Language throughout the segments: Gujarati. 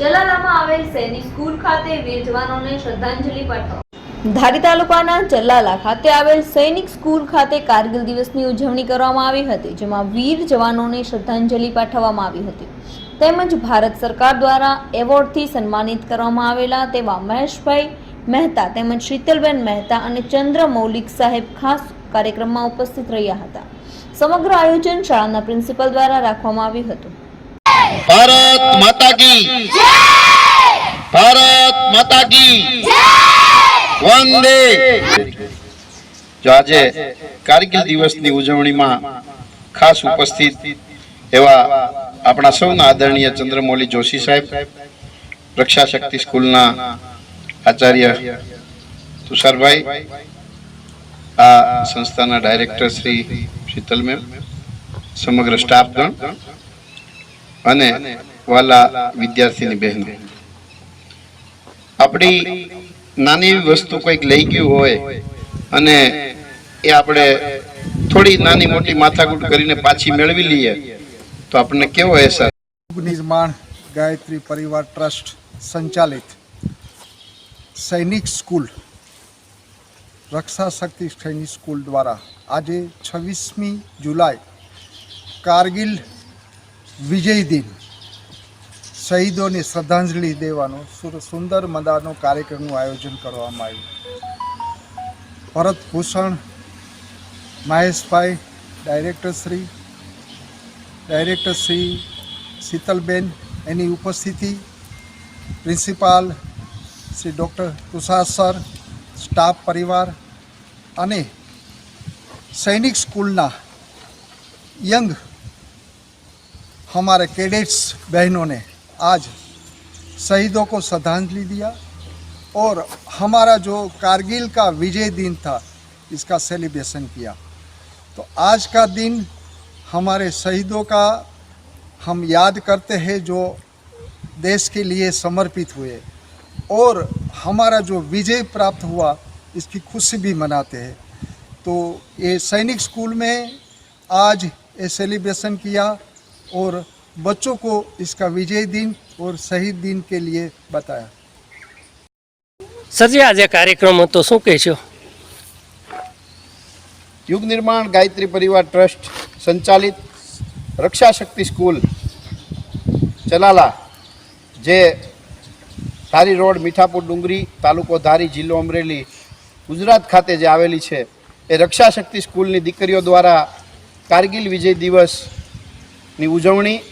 જલાલામાં આવેલ સૈનિક સ્કૂલ ખાતે વીર જવાનોને શ્રદ્ધાંજલિ પાઠવવા ધારી તાલુકાના જલાલા ખાતે આવેલ સૈનિક સ્કૂલ ખાતે કારગિલ દિવસની ઉજવણી કરવામાં આવી હતી, જેમાં વીર જવાનોને શ્રદ્ધાંજલિ પાઠવવામાં આવી હતી. તેમજ ભારત સરકાર દ્વારા એવોર્ડથી સન્માનિત કરવામાં આવેલા તેવા મહેશભાઈ મહેતા તેમજ શીતલબેન મહેતા અને ચંદ્ર મૌલિક સાહેબ ખાસ કાર્યક્રમમાં ઉપસ્થિત રહ્યા હતા. સમગ્ર આયોજન શાળાના પ્રિન્સિપલ દ્વારા રાખવામાં આવ્યું હતું. ભારત માતા કી. ભારત માતા કી. વંદે. જો આજે કારગિલ દિવસની ઉજવણીમાં ખાસ ઉપસ્થિત એવા આપણા સૌના આદરણીય ચંદ્રમૌલી જોશી સાહેબ રક્ષા શક્તિ સ્કૂલના આચાર્ય તુષારભાઈ, આ સંસ્થાના ડાયરેક્ટર શ્રી શીતલ મેમ, સમગ્ર સ્ટાફ ગણ અને વાલા વિદ્યાર્થીની બહેનો. આપણી નાની એવી વસ્તુ કંઈક લઈ ગયું હોય અને એ આપણે થોડી નાની મોટી માથાકૂટ કરીને પાછી મેળવી લઈએ, તો આપણને કેવો અહેસાસ? નિર્માણ ગાયત્રી પરિવાર ટ્રસ્ટ સંચાલિત સૈનિક સ્કૂલ રક્ષા શક્તિ સૈનિક સ્કૂલ દ્વારા આજે છવ્વીસમી જુલાઈ કારગિલ વિજય દિન. શહીદોને શ્રદ્ધાંજલિ દેવાનો સુંદર મદાનો કાર્યક્રમનું આયોજન કરવામાં આવ્યું. ભરતભૂષણ મહેશભાઈ, ડાયરેક્ટર શ્રી ડાયરેક્ટર શ્રી શીતલબેન, એની ઉપસ્થિતિ, principal Shri doctor Tushar sir, staff પરિવાર અને સૈનિક સ્કૂલના યંગ हमारे कैडेट्स, बहनों ने आज शहीदों को श्रद्धांजलि दिया और हमारा जो कारगिल का विजय दिन था, इसका सेलिब्रेशन किया। तो आज का दिन हमारे शहीदों का हम याद करते हैं जो देश के लिए समर्पित हुए और हमारा जो विजय प्राप्त हुआ, इसकी खुशी भी मनाते हैं। तो ये सैनिक स्कूल में आज ये सेलिब्रेशन किया। और बच्चों को इसका विजय दिन और शहीद दिन के लिए बताया સરજી આજે કાર્યક્રમ હતો શું કહેશો યુગ નિર્માણ ગાયત્રી પરિવાર ટ્રસ્ટ સંચાલિત રક્ષા શક્તિ સ્કૂલ ચલાલા જે ધારી રોડ મીઠાપુર ડુંગરી તાલુકો ધારી જિલ્લો અમરેલી ગુજરાત ખાતે જે આવેલી છે એ રક્ષા શક્તિ સ્કૂલની દીકરીઓ દ્વારા કારગિલ વિજય દિવસની ઉજવણી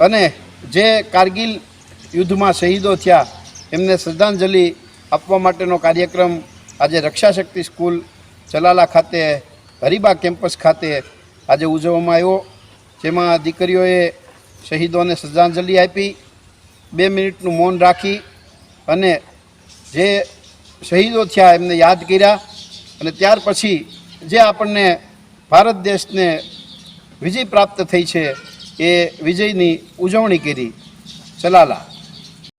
અને જે કારગિલ યુદ્ધમાં શહીદો થયા, એમને શ્રદ્ધાંજલિ આપવા માટેનો કાર્યક્રમ આજે રક્ષા શક્તિ સ્કૂલ ચલાલા ખાતે, હરીબા કેમ્પસ ખાતે આજે ઉજવવામાં આવ્યો. જેમાં દીકરીઓએ શહીદોને શ્રદ્ધાંજલિ આપી, બે મિનિટનું મૌન રાખી અને જે શહીદો થયા એમને યાદ કર્યા અને ત્યાર પછી જે આપણને ભારત દેશને વિજય પ્રાપ્ત થઈ છે. એ વિજયની ઉજવણી કરી. ચલાલા.